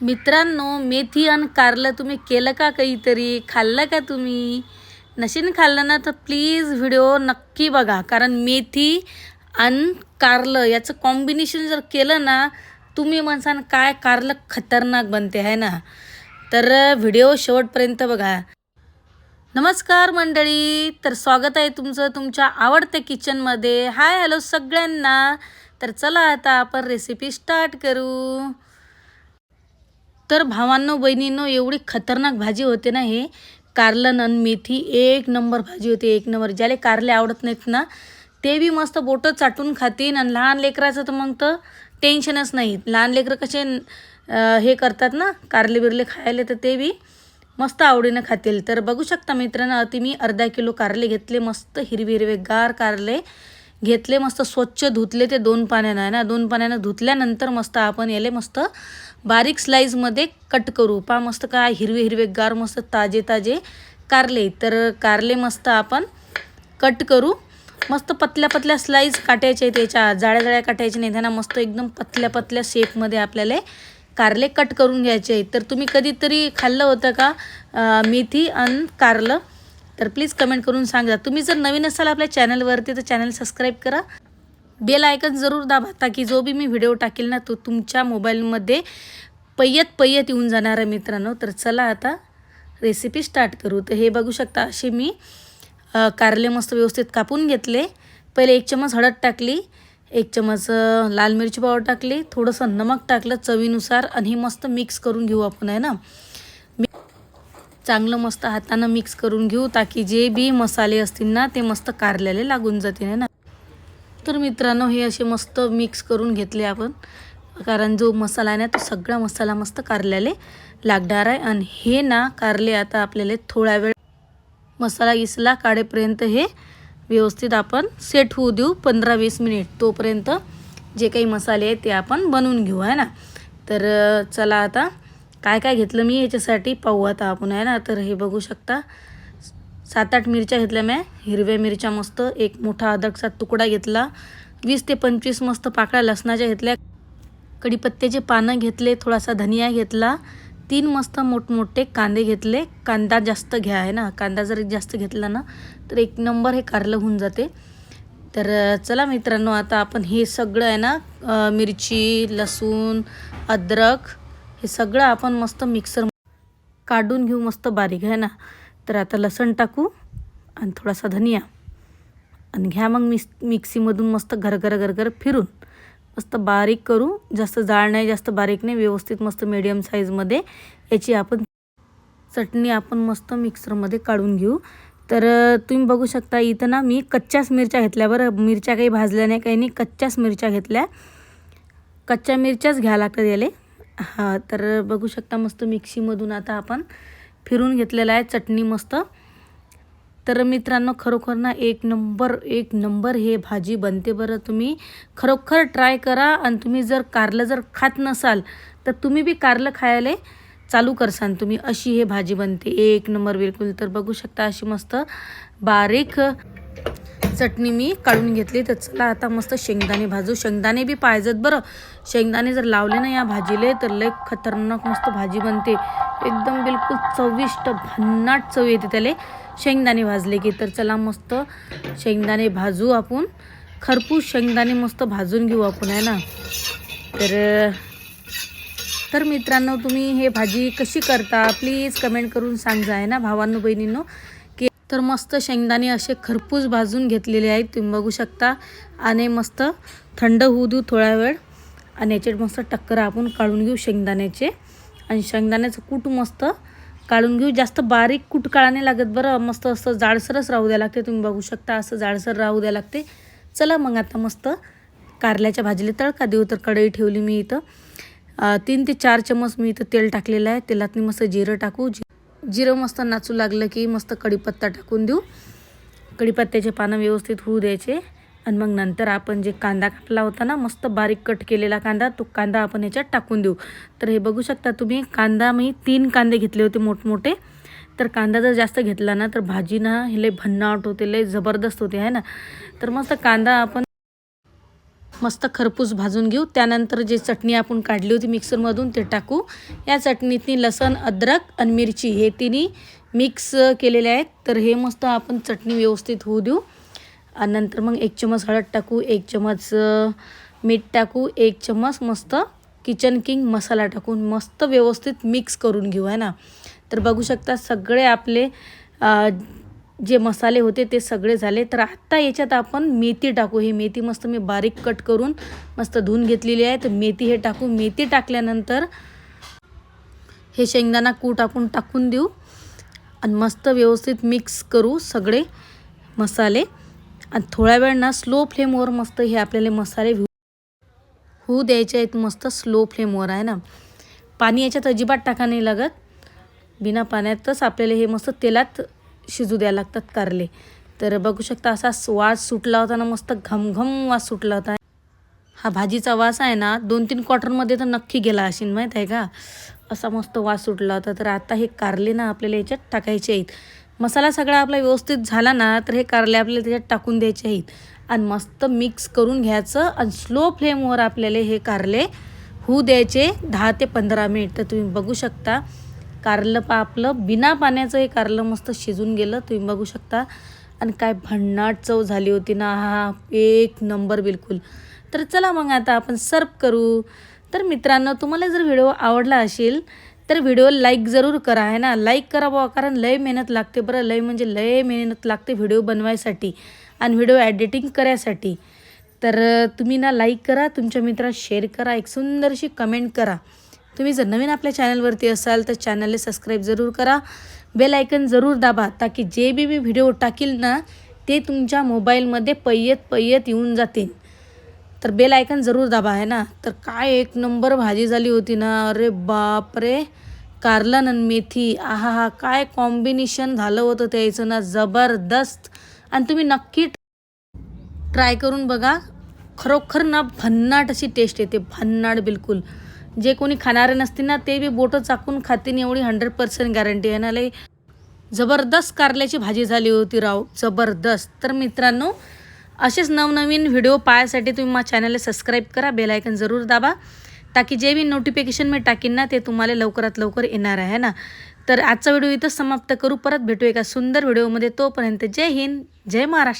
मित्रांनो मेथी आणि कारलं तुम्ही केलं का काहीतरी? खाल्लं का तुम्ही? नशीन खाल्लं ना तर प्लीज व्हिडिओ नक्की बघा. कारण मेथी आणि कारलं याचं कॉम्बिनेशन जर केलं ना तुम्ही म्हणसान काय कारलं खतरनाक बनते आहे ना? तर व्हिडिओ शेवटपर्यंत बघा. नमस्कार मंडळी. तर स्वागत आहे तुमचं तुमच्या आवडत्या किचनमध्ये हाय हॅलो सगळ्यांना. तर चला आता आपण रेसिपी स्टार्ट करू. तर भावांनो बहिणींनो एवढी खतरनाक भाजी होते ना हे. कारलं आणि मेथी एक नंबर भाजी होती एक नंबर. ज्याला कारले आवडत नाहीत ना ते बी मस्त बोटं चाटून खातीन आणि लहान लेकराचं तर मग तर टेन्शनच नाही. लहान लेकरं कसे हे करतात ना कारले बिरले खायला तर ते बी मस्त आवडीनं खातील. तर बघू शकता मित्रांनो अति मी अर्धा किलो कारले घेतले मस्त हिरवे हिरवे गार कारले. घेतले मस्त स्वच्छ धुतले ते दोन पाण्यानं आहे ना? दोन पाण्यानं धुतल्यानंतर मस्त आपण याले मस्त बारीक स्लाईजमध्ये कट करू. पा मस्त काय हिरवे हिरवे गार मस्त ताजे ताजे कारले. तर कारले मस्त आपण कट करू. मस्त पतल्या पतल्या स्लाईज काटायचे त्याच्या जाळ्या जाळ्या काटायच्या नाही त्यांना मस्त एकदम पतल्या पतल्या शेपमध्ये आपल्याला कारले कट करून घ्यायचे आहेत. तर तुम्ही कधीतरी खाल्लं होतं का? मेथी आणि कारलं? तर प्लीज कमेंट करून सांगा. तुम्ही जर नवीन असाल आपल्या चॅनलवरती तर चॅनल सबस्क्राईब करा. बेल आयकन जरूर दाबा ताकी जो बी मी व्हिडिओ टाकेल ना तो तुमच्या मोबाईलमध्ये पय्यत पय्यत येऊन जाणार आहे मित्रांनो. तर चला आता रेसिपी स्टार्ट करू. तर हे बघू शकता असे मी कारले मस्त व्यवस्थित कापून घेतले. पहिले एक चमच हळद टाकली. एक चमच लाल मिरची पावडर टाकली. थोडंसं नमक टाकलं चवीनुसार आणि हे मस्त मिक्स करून घेऊ आपण आहे ना? चांगलं मस्त हातानं मिक्स करून घेऊ ताकी जे बी मसाले असतील ना ते मस्त कारल्याला लागून जातील ना? तर मित्रांनो हे असे मस्त मिक्स करून घेतले आपण. कारण जो मसाला आहे ना तो सगळा मसाला मस्त कारल्याले लागणार आहे. आणि हे ना कारले आता आपल्याला थोडा वेळ मसाला इसला काढेपर्यंत हे व्यवस्थित आपण सेट होऊ देऊ पंधरा वीस मिनिट तोपर्यंत जे काही मसाले आहेत ते आपण बनवून घेऊ आहे ना? तर चला आता काय काय घेतलं मी याच्यासाठी? पाहू आता आपण आहे ना? तर हे बघू शकता. सात आठ मिरच्या घेतल्या मी हिरव्या मिरच्या मस्त. एक मोठा अदरकचा तुकडा घेतला. वीस ते पंचवीस मस्त पाकळ्या लसणाच्या घेतल्या. कढीपत्त्याचे पानं घेतले थोडासा धनिया घेतला. तीन मस्त मोठमोठे कांदे घेतले. कांदा जास्त घ्या आहे ना? कांदा जर जास्त घेतला ना तर एक नंबर हे कारलं होऊन जाते. तर चला मित्रांनो आता आपण हे सगळं आहे ना? मिरची लसूण अद्रक हे सगळं आपण मस्त मिक्सर काढून घेऊ मस्त बारीक आहे ना? तर आता लसण टाकू आणि थोडासा धनिया. आणि घ्या मग मिक्स मिक्सीमधून मस्त घरघर घरघर फिरून. मस्त बारीक करू. जास्त जाळ नाही जास्त बारीक नाही व्यवस्थित मस्त मीडियम साईजमध्ये याची आपण चटणी आपण मस्त मिक्सरमध्ये काढून घेऊ. तर तुम्ही बघू शकता इथं ना मी कच्च्याच मिरच्या घेतल्या बरं. मिरच्या काही भाजल्या नाही काही नाही. कच्च्याच मिरच्या घेतल्या. कच्च्या मिरच्याच घ्या लागतात याले. हा तर बघू शकता मस्त मिक्सीमधून आता आपण फिरून घेतलेलं आहे चटणी मस्त. तर मित्रांनो खरोखर ना एक नंबर एक नंबर हे भाजी बनते बरं तुम्ही. खरोखर ट्राय करा आणि तुम्ही जर कारलं जर खात नसाल तर तुम्ही बी कारलं खायला चालू करसान तुम्ही. अशी हे भाजी बनते. एक नंबर बिलकुल. तर बघू शकता अशी मस्त बारीक चटणी मी काढून घेतली तर चला आता मस्त शेंगदाणे भाजू. शेंगदाणे बी पाहिजेत बरं. शेंगदाणे जर लावले ना या भाजीले तर लय खतरनाक मस्त भाजी बनते. एकदम बिलकुल चविष्ट भन्नाट चव येते त्याला. शेंगदाणे भाजले की तर चला मस्त शेंगदाणे भाजू आपण. खरपूस शेंगदाणे मस्त भाजून घेऊ आपण आहे ना? तर तर मित्रांनो तुम्ही हे भाजी कशी करता? प्लीज कमेंट करून सांगा आहे ना भावांनो बहिणींनो? तर मस्त शेंगदाणे असे खरपूस भाजून घेतलेले आहेत. तुम्ही बघू शकता. आणि मस्त थंड होऊ देऊ थोडा वेळ. आणि याचे मस्त टक्कर आपण काढून घेऊ शेंगदाण्याचे. आणि शेंगदाण्याचं कूट मस्त काढून घेऊ. जास्त बारीक कूट काळाने लागत बरं. मस्त असं जाडसरच राहू द्या लागते. तुम्ही बघू शकता असं जाडसर राहू द्या लागते. चला मग आता मस्त कारल्याच्या भाजीला तळका देऊ. तर कढई ठेवली मी इथं. तीन ते चार चमच मी इथं तेल टाकलेलं आहे. तेलात मी मस्त जिरं टाकू. जिरं मस्त नाचू लागलं की मस्त कढीपत्ता टाकून देऊ. कढीपत्त्याचे पानं व्यवस्थित होऊ द्यायचे. आणि मग नंतर आपण जे कांदा कापला होता ना मस्त बारीक कट केलेला कांदा तो कांदा आपण याच्यात टाकून देऊ. तर हे बघू शकता तुम्ही कांदा मी तीन कांदे घेतले होते मोठमोठे. तर कांदा जर जास्त घेतला ना तर भाजी ना हे लय भन्नाट होते लय जबरदस्त होते आहे ना? तर मस्त कांदा आपण मस्त खरपूस भाजून घेऊ. त्यानंतर जे चटणी आपण काढली होती मिक्सरमधून ते टाकू. या चटणीतनी लसण अद्रक आणि मिरची हे तिन्ही मिक्स केलेले आहेत. तर हे मस्त आपण चटणी व्यवस्थित होऊ देऊ. आणि नंतर मग एक चमच हळद टाकू एक चमच मीठ टाकू एक चमच मस्त किचन किंग मसाला टाकून मस्त व्यवस्थित मिक्स करून घेऊ आहे ना? तर बघू शकता सगळे आपले जे मसाले होते ते सगळे झाले. तर आत्ता याच्यात आपण मेथी टाकू. ही मेथी मस्त मी बारीक कट करून मस्त धुवून घेतलेली आहे. तर मेथी हे टाकू. मेथी टाकल्यानंतर हे शेंगदाणा कूट आपण टाकून देऊ. आणि मस्त व्यवस्थित मिक्स करू सगळे मसाले. आणि थोड्या वेळ ना स्लो फ्लेमवर मस्त हे आपल्याला मसाले होऊ होऊ द्यायचे आहेत. मस्त स्लो फ्लेमवर आहे ना. पाणी याच्यात अजिबात टाका नाही लागत. बिना पाण्यातच आपल्याला हे मस्त तेलात शिजू द्यायला लागतात कारले. तर बघू शकता असा वास सुटला होता ना मस्त घमघम वास सुटला होता. हा भाजीचा वास आहे ना दोन तीन क्वार्टरमध्ये तर नक्की गेला असेल माहीत आहे का? असा मस्त वास सुटला होता. तर आता हे कारले ना आपल्याला याच्यात टाकायचे आहेत. मसाला सगळा आपला व्यवस्थित झाला ना तर हे कारले आपल्याला त्याच्यात टाकून द्यायचे आहेत. आणि मस्त मिक्स करून घ्यायचं आणि स्लो फ्लेमवर आपल्याला हे कारले होऊ द्यायचे दहा ते पंधरा मिनिट तर तुम्ही बघू शकता कारलं पा आपलं बिना पाण्याचं हे कारलं मस्त शिजून गेलं. तुम्ही बघू शकता. आणि काय भन्नाट चव झाली होती ना. हा एक नंबर बिलकुल. तर चला मग आता आपण सर्व करू. तर मित्रांनो तुम्हाला जर व्हिडिओ आवडला असेल तर व्हिडिओ लाईक जरूर करा आहे ना? लाईक करा बुवा कारण लय मेहनत लागते बरं. लय म्हणजे लय मेहनत लागते व्हिडिओ बनवायसाठी आणि व्हिडिओ एडिटिंग करायसाठी. तर तुम्ही ना लाईक करा तुमच्या मित्रात शेअर करा एक सुंदरशी कमेंट करा. तुम्ही जर नवीन आपल्या चॅनलवरती असाल तर चॅनलला सबस्क्राईब जरूर करा. बेल आयकन जरूर दाबा ताकी जे बी मी व्हिडिओ टाकील ना ते तुमच्या मोबाईलमध्ये पय्यत पय्यत येऊन जातील. तर बेल आयकन जरूर दाबा आहे ना? तर काय एक नंबर भाजी झाली होती ना? अरे बापरे! कारलन आणि मेथी आहा हा काय कॉम्बिनेशन झालं होतं त्याचं ना? जबरदस्त! आणि तुम्ही नक्की ट्राय करून बघा. खरोखर ना भन्नाट अशी टेस्ट येते. भन्नाट बिलकुल. जे कोणी खाणारे नसतील ना ते बी बोटं चाकून खातीन एवढी हंड्रेड पर्सेंट गॅरंटी आहे ना लई. जबरदस्त कारल्याची भाजी झाली होती राव जबरदस्त. तर मित्रांनो असेच नवनवीन व्हिडिओ पाहायसाठी तुम्ही माझ्या चॅनलला सबस्क्राईब करा बेलायकन जरूर दाबा ताकी जे मी नोटिफिकेशन मी टाकीन ना ते तुम्हाला लवकरात लवकर येणार आहे ना? तर आजचा व्हिडिओ इथंच समाप्त करू. परत भेटू एका सुंदर व्हिडिओमध्ये तोपर्यंत जय हिंद जय महाराष्ट्र.